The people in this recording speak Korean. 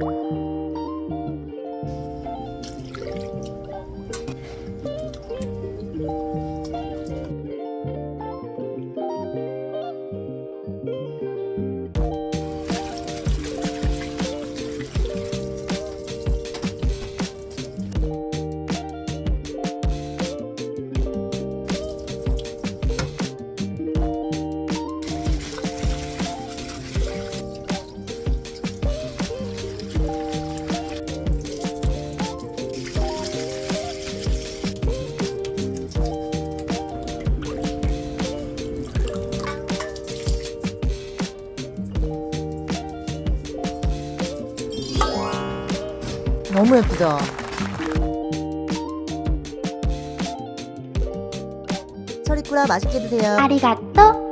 Música 너무 예쁘다. 철이꾸라 맛있게 드세요. 아리가또